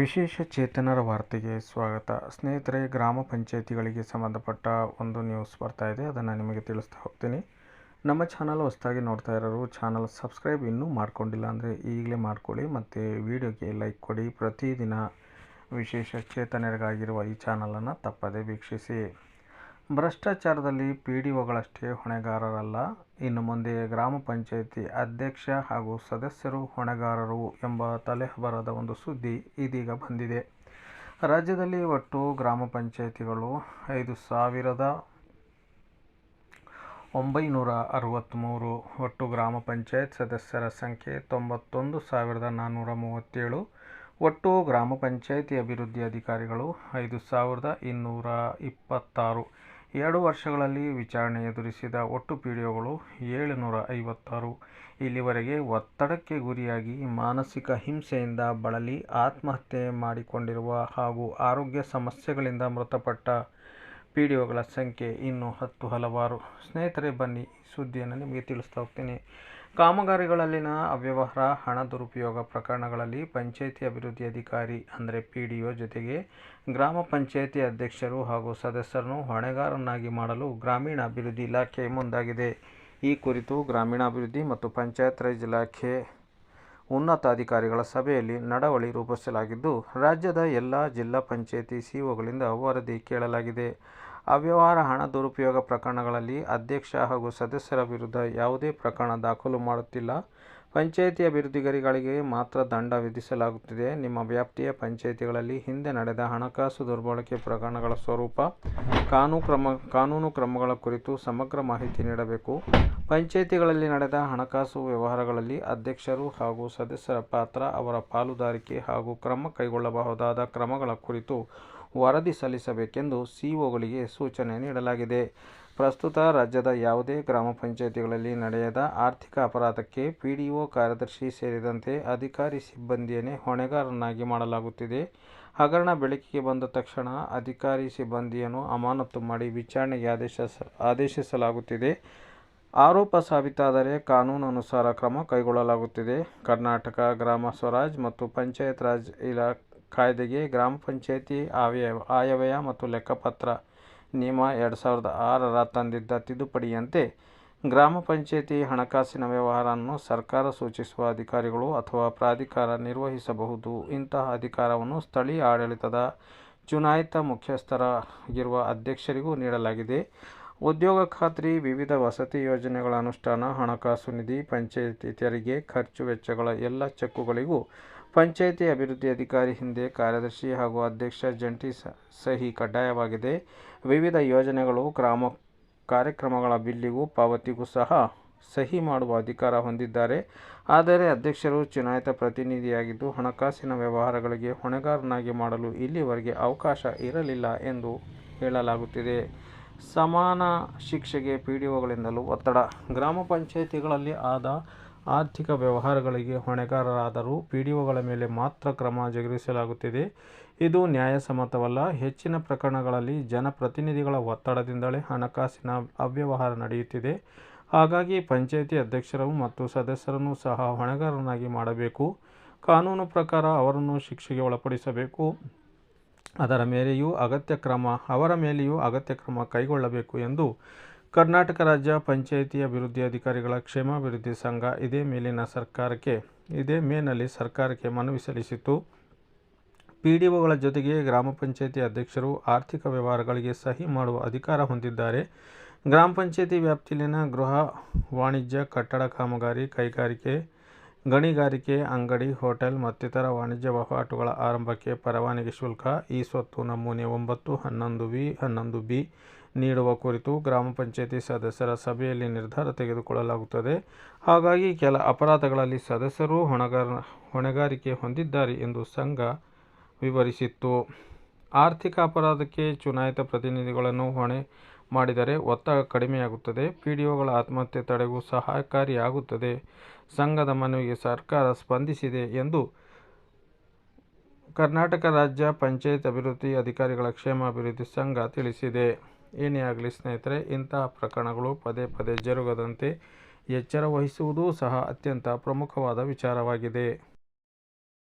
ವಿಶೇಷ ಚೇತನರ ವಾರ್ತೆಗೆ ಸ್ವಾಗತ. ಸ್ನೇಹಿತರೆ, ಗ್ರಾಮ ಪಂಚಾಯಿತಿಗಳಿಗೆ ಸಂಬಂಧಪಟ್ಟ ಒಂದು ನ್ಯೂಸ್ ಬರ್ತಾ ಇದೆ. ಅದನ್ನು ನಿಮಗೆ ತಿಳಿಸ್ತಾ ಹೋಗ್ತೀನಿ. ನಮ್ಮ ಚಾನಲ್ ಹೊಸದಾಗಿ ನೋಡ್ತಾ ಇರೋರು ಚಾನಲ್ ಸಬ್ಸ್ಕ್ರೈಬ್ ಇನ್ನೂ ಮಾಡ್ಕೊಂಡಿಲ್ಲ ಅಂದರೆ ಈಗಲೇ ಮಾಡ್ಕೊಳ್ಳಿ. ಮತ್ತು ವಿಡಿಯೋಗೆ ಲೈಕ್ ಕೊಡಿ. ಪ್ರತಿದಿನ ವಿಶೇಷ ಚೇತನರಿಗಾಗಿರುವ ಈ ಚಾನಲನ್ನು ತಪ್ಪದೇ ವೀಕ್ಷಿಸಿ. ಭ್ರಷ್ಟಾಚಾರದಲ್ಲಿ ಪಿ ಹೊಣೆಗಾರರಲ್ಲ. ಇನ್ನು ಮುಂದೆ ಗ್ರಾಮ ಪಂಚಾಯಿತಿ ಅಧ್ಯಕ್ಷ ಹಾಗೂ ಸದಸ್ಯರು ಹೊಣೆಗಾರರು ಎಂಬ ತಲೆಹಬರದ ಒಂದು ಸುದ್ದಿ ಇದೀಗ ಬಂದಿದೆ. ರಾಜ್ಯದಲ್ಲಿ ಒಟ್ಟು ಗ್ರಾಮ ಪಂಚಾಯಿತಿಗಳು ಐದು ಸಾವಿರದ ಒಂಬೈನೂರ ಅರವತ್ತ್ಮೂರು ಒಟ್ಟು ಗ್ರಾಮ ಪಂಚಾಯತ್ ಸದಸ್ಯರ ಸಂಖ್ಯೆ ತೊಂಬತ್ತೊಂದು ಸಾವಿರದ ನಾನ್ನೂರ ಮೂವತ್ತೇಳು, ಒಟ್ಟು ಗ್ರಾಮ ಪಂಚಾಯಿತಿ ಅಭಿವೃದ್ಧಿ ಅಧಿಕಾರಿಗಳು ಐದು ಸಾವಿರದ ಇನ್ನೂರ ಇಪ್ಪತ್ತಾರು. ಎರಡು ವರ್ಷಗಳಲ್ಲಿ ವಿಚಾರಣೆ ಎದುರಿಸಿದ ಒಟ್ಟು ಪಿ ಡಿ ಒಗಳು ಏಳುನೂರ ಐವತ್ತಾರು ಇಲ್ಲಿವರೆಗೆ ಒತ್ತಡಕ್ಕೆ ಗುರಿಯಾಗಿ ಮಾನಸಿಕ ಹಿಂಸೆಯಿಂದ ಬಳಲಿ, ಆತ್ಮಹತ್ಯೆ ಮಾಡಿಕೊಂಡಿರುವ ಹಾಗೂ ಆರೋಗ್ಯ ಸಮಸ್ಯೆಗಳಿಂದ ಮೃತಪಟ್ಟ ಪಿ ಡಿ ಒಗಳ ಸಂಖ್ಯೆ ಇನ್ನೂ ಹತ್ತು ಹಲವಾರು. ಸ್ನೇಹಿತರೆ, ಬನ್ನಿ ಸುದ್ದಿಯನ್ನು ನಿಮಗೆ ತಿಳಿಸ್ತಾ ಹೋಗ್ತೀನಿ. ಕಾಮಗಾರಿಗಳಲ್ಲಿನ ಅವ್ಯವಹಾರ, ಹಣ ದುರುಪಯೋಗ ಪ್ರಕರಣಗಳಲ್ಲಿ ಪಂಚಾಯಿತಿ ಅಭಿವೃದ್ಧಿ ಅಧಿಕಾರಿ, ಅಂದರೆ ಪಿ ಡಿ ಒ ಜೊತೆಗೆ ಗ್ರಾಮ ಪಂಚಾಯಿತಿ ಅಧ್ಯಕ್ಷರು ಹಾಗೂ ಸದಸ್ಯರನ್ನು ಹೊಣೆಗಾರನ್ನಾಗಿ ಮಾಡಲು ಗ್ರಾಮೀಣ ಅಭಿವೃದ್ಧಿ ಇಲಾಖೆ ಮುಂದಾಗಿದೆ. ಈ ಕುರಿತು ಗ್ರಾಮೀಣಾಭಿವೃದ್ಧಿ ಮತ್ತು ಪಂಚಾಯತ್ ರಾಜ್ ಇಲಾಖೆ ಉನ್ನತಾಧಿಕಾರಿಗಳ ಸಭೆಯಲ್ಲಿ ನಡವಳಿ ರೂಪಿಸಲಾಗಿದ್ದು, ರಾಜ್ಯದ ಎಲ್ಲ ಜಿಲ್ಲಾ ಪಂಚಾಯಿತಿ ಸಿಇಒಗಳಿಂದ ವರದಿ ಕೇಳಲಾಗಿದೆ. ಅವ್ಯವಹಾರ ಹಣ ದುರುಪಯೋಗ ಪ್ರಕರಣಗಳಲ್ಲಿ ಅಧ್ಯಕ್ಷ ಹಾಗೂ ಸದಸ್ಯರ ವಿರುದ್ಧ ಯಾವುದೇ ಪ್ರಕರಣ ದಾಖಲು ಮಾಡುತ್ತಿಲ್ಲ. ಪಂಚಾಯಿತಿ ಅಭಿವೃದ್ಧಿಗಾರಿಗಳಿಗೆ ಮಾತ್ರ ದಂಡ ವಿಧಿಸಲಾಗುತ್ತಿದೆ. ನಿಮ್ಮ ವ್ಯಾಪ್ತಿಯ ಪಂಚಾಯಿತಿಗಳಲ್ಲಿ ಹಿಂದೆ ನಡೆದ ಹಣಕಾಸು ದುರ್ಬಳಕೆ ಪ್ರಕರಣಗಳ ಸ್ವರೂಪ, ಕಾನೂನು ಕ್ರಮ, ಕಾನೂನು ಕ್ರಮಗಳ ಕುರಿತು ಸಮಗ್ರ ಮಾಹಿತಿ ನೀಡಬೇಕು. ಪಂಚಾಯಿತಿಗಳಲ್ಲಿ ನಡೆದ ಹಣಕಾಸು ವ್ಯವಹಾರಗಳಲ್ಲಿ ಅಧ್ಯಕ್ಷರು ಹಾಗೂ ಸದಸ್ಯರ ಪಾತ್ರ, ಅವರ ಪಾಲುದಾರಿಕೆ ಹಾಗೂ ಕ್ರಮ ಕೈಗೊಳ್ಳಬಹುದಾದ ಕ್ರಮಗಳ ಕುರಿತು ವರದಿ ಸಲ್ಲಿಸಬೇಕೆಂದು ಸಿಒಗಳಿಗೆ ಸೂಚನೆ ನೀಡಲಾಗಿದೆ. ಪ್ರಸ್ತುತ ರಾಜ್ಯದ ಯಾವುದೇ ಗ್ರಾಮ ಪಂಚಾಯಿತಿಗಳಲ್ಲಿ ನಡೆಯದ ಆರ್ಥಿಕ ಅಪರಾಧಕ್ಕೆ ಪಿಡಿಒ ಕಾರ್ಯದರ್ಶಿ ಸೇರಿದಂತೆ ಅಧಿಕಾರಿ ಸಿಬ್ಬಂದಿಯನ್ನೇ ಹೊಣೆಗಾರನಾಗಿ ಮಾಡಲಾಗುತ್ತಿದೆ. ಹಗರಣ ಬೆಳಕಿಗೆ ಬಂದ ತಕ್ಷಣ ಅಧಿಕಾರಿ ಸಿಬ್ಬಂದಿಯನ್ನು ಅಮಾನತು ಮಾಡಿ ವಿಚಾರಣೆಗೆ ಆದೇಶ ಆದೇಶಿಸಲಾಗುತ್ತಿದೆ. ಆರೋಪ ಸಾಬೀತಾದರೆ ಕಾನೂನನುಸಾರ ಕ್ರಮ ಕೈಗೊಳ್ಳಲಾಗುತ್ತಿದೆ. ಕರ್ನಾಟಕ ಗ್ರಾಮ ಸ್ವರಾಜ್ ಮತ್ತು ಪಂಚಾಯತ್ ರಾಜ್ ಇಲಾ ಕಾಯ್ದೆಗೆ ಗ್ರಾಮ ಪಂಚಾಯಿತಿ ಆವ್ಯ ಆಯವ್ಯಯ ಮತ್ತು ಲೆಕ್ಕಪತ್ರ ನಿಯಮ ಎರಡು ಸಾವಿರದ ಆರರ ತಂದಿದ್ದ ತಿದ್ದುಪಡಿಯಂತೆ ಗ್ರಾಮ ಪಂಚಾಯಿತಿ ಹಣಕಾಸಿನ ವ್ಯವಹಾರವನ್ನು ಸರ್ಕಾರ ಸೂಚಿಸುವ ಅಧಿಕಾರಿಗಳು ಅಥವಾ ಪ್ರಾಧಿಕಾರ ನಿರ್ವಹಿಸಬಹುದು. ಇಂತಹ ಅಧಿಕಾರವನ್ನು ಸ್ಥಳೀಯ ಆಡಳಿತದ ಚುನಾಯಿತ ಮುಖ್ಯಸ್ಥರಾಗಿರುವ ಅಧ್ಯಕ್ಷರಿಗೂ ನೀಡಲಾಗಿದೆ. ಉದ್ಯೋಗ ಖಾತ್ರಿ, ವಿವಿಧ ವಸತಿ ಯೋಜನೆಗಳ ಅನುಷ್ಠಾನ, ಹಣಕಾಸು ನಿಧಿ, ಪಂಚಾಯಿತಿ ತೆರಿಗೆ, ಖರ್ಚು ವೆಚ್ಚಗಳ ಎಲ್ಲ ಚೆಕ್ಕುಗಳಿಗೂ ಪಂಚಾಯಿತಿ ಅಭಿವೃದ್ಧಿ ಅಧಿಕಾರಿ ಹಿಂದೆ ಕಾರ್ಯದರ್ಶಿ ಹಾಗೂ ಅಧ್ಯಕ್ಷ ಜಂಟಿ ಸಹಿ ಕಡ್ಡಾಯವಾಗಿದೆ. ವಿವಿಧ ಯೋಜನೆಗಳು, ಗ್ರಾಮ ಕಾರ್ಯಕ್ರಮಗಳ ಬಿಲ್ಲಿಗೂ ಪಾವತಿಗೂ ಸಹ ಸಹಿ ಮಾಡುವ ಅಧಿಕಾರ ಹೊಂದಿದ್ದಾರೆ. ಆದರೆ ಅಧ್ಯಕ್ಷರು ಚುನಾಯಿತ ಪ್ರತಿನಿಧಿಯಾಗಿದ್ದು ಹಣಕಾಸಿನ ವ್ಯವಹಾರಗಳಿಗೆ ಹೊಣೆಗಾರನಾಗಿ ಮಾಡಲು ಇಲ್ಲಿವರೆಗೆ ಅವಕಾಶ ಇರಲಿಲ್ಲ ಎಂದು ಹೇಳಲಾಗುತ್ತಿದೆ. ಸಮಾನ ಶಿಕ್ಷೆಗೆ ಪಿ ಡಿ ಒಗಳಿಂದಲೂ ಒತ್ತಡ. ಗ್ರಾಮ ಪಂಚಾಯಿತಿಗಳಲ್ಲಿ ಆದ ಆರ್ಥಿಕ ವ್ಯವಹಾರಗಳಿಗೆ ಹೊಣೆಗಾರರಾದರೂ ಪಿ ಡಿ ಒಗಳ ಮೇಲೆ ಮಾತ್ರ ಕ್ರಮ ಜರುಗಿಸಲಾಗುತ್ತಿದೆ. ಇದು ನ್ಯಾಯಸಮ್ಮತವಲ್ಲ. ಹೆಚ್ಚಿನ ಪ್ರಕರಣಗಳಲ್ಲಿ ಜನಪ್ರತಿನಿಧಿಗಳ ಒತ್ತಡದಿಂದಲೇ ಹಣಕಾಸಿನ ಅವ್ಯವಹಾರ ನಡೆಯುತ್ತಿದೆ. ಹಾಗಾಗಿ ಪಂಚಾಯಿತಿ ಅಧ್ಯಕ್ಷರು ಮತ್ತು ಸದಸ್ಯರನ್ನು ಸಹ ಹೊಣೆಗಾರರನ್ನಾಗಿ ಮಾಡಬೇಕು. ಕಾನೂನು ಪ್ರಕಾರ ಅವರನ್ನು ಶಿಕ್ಷೆಗೆ ಒಳಪಡಿಸಬೇಕು. ಅದರ ಮೇಲೆಯೂ ಅಗತ್ಯ ಕ್ರಮ, ಅವರ ಮೇಲೆಯೂ ಅಗತ್ಯ ಕ್ರಮ ಕೈಗೊಳ್ಳಬೇಕು ಎಂದು ಕರ್ನಾಟಕ ರಾಜ್ಯ ಪಂಚಾಯಿತಿ ಅಭಿವೃದ್ಧಿ ಅಧಿಕಾರಿಗಳ ಕ್ಷೇಮಾಭಿವೃದ್ಧಿ ಸಂಘ ಇದೇ ಮೇಲಿನ ಸರ್ಕಾರಕ್ಕೆ, ಇದೇ ಮೇನಲ್ಲಿ ಸರ್ಕಾರಕ್ಕೆ ಮನವಿ ಸಲ್ಲಿಸಿತು ಪಿ ಡಿ ಒಗಳ ಜೊತೆಗೆ ಗ್ರಾಮ ಪಂಚಾಯಿತಿ ಅಧ್ಯಕ್ಷರು ಆರ್ಥಿಕ ವ್ಯವಹಾರಗಳಿಗೆ ಸಹಿ ಮಾಡುವ ಅಧಿಕಾರ ಹೊಂದಿದ್ದಾರೆ. ಗ್ರಾಮ ಪಂಚಾಯಿತಿ ವ್ಯಾಪ್ತಿಯಲ್ಲಿನ ಗೃಹ ವಾಣಿಜ್ಯ, ಕಟ್ಟಡ ಕಾಮಗಾರಿ, ಕೈಗಾರಿಕೆ ಗಣಿಗಾರಿಕೆ, ಅಂಗಡಿ, ಹೋಟೆಲ್ ಮತ್ತಿತರ ವಾಣಿಜ್ಯ ವಹಿವಾಟುಗಳ ಆರಂಭಕ್ಕೆ ಪರವಾನಗಿ ಶುಲ್ಕ, ಈ ಸ್ವತ್ತು ನಮೂನೆ ಒಂಬತ್ತು, ಹನ್ನೊಂದು ವಿ, ಹನ್ನೊಂದು ಬಿ ನೀಡುವ ಕುರಿತು ಗ್ರಾಮ ಪಂಚಾಯಿತಿ ಸದಸ್ಯರ ಸಭೆಯಲ್ಲಿ ನಿರ್ಧಾರ ತೆಗೆದುಕೊಳ್ಳಲಾಗುತ್ತದೆ. ಹಾಗಾಗಿ ಕೆಲ ಅಪರಾಧಗಳಲ್ಲಿ ಸದಸ್ಯರು ಹೊಣೆಗಾರ, ಹೊಣೆಗಾರಿಕೆ ಹೊಂದಿದ್ದಾರೆ ಎಂದು ಸಂಘ ವಿವರಿಸಿತ್ತು. ಆರ್ಥಿಕ ಅಪರಾಧಕ್ಕೆ ಚುನಾಯಿತ ಪ್ರತಿನಿಧಿಗಳನ್ನು ಹೊಣೆ ಮಾಡಿದರೆ ಒತ್ತಡ ಕಡಿಮೆಯಾಗುತ್ತದೆ. ಪಿ ಡಿ ಒಗಳ ಆತ್ಮಹತ್ಯೆ ತಡೆಗೂ ಸಹಕಾರಿಯಾಗುತ್ತದೆ. ಸಂಘದ ಮನವಿಗೆ ಸರ್ಕಾರ ಸ್ಪಂದಿಸಿದೆ ಎಂದು ಕರ್ನಾಟಕ ರಾಜ್ಯ ಪಂಚಾಯತ್ ಅಭಿವೃದ್ಧಿ ಅಧಿಕಾರಿಗಳ ಕ್ಷೇಮಾಭಿವೃದ್ಧಿ ಸಂಘ ತಿಳಿಸಿದೆ. ಏನೇ ಆಗಲಿ ಸ್ನೇಹಿತರೆ, ಇಂತಹ ಪ್ರಕರಣಗಳು ಪದೇ ಪದೇ ಜರುಗದಂತೆ ಎಚ್ಚರ ವಹಿಸುವುದೂ ಸಹ ಅತ್ಯಂತ ಪ್ರಮುಖವಾದ ವಿಚಾರವಾಗಿದೆ.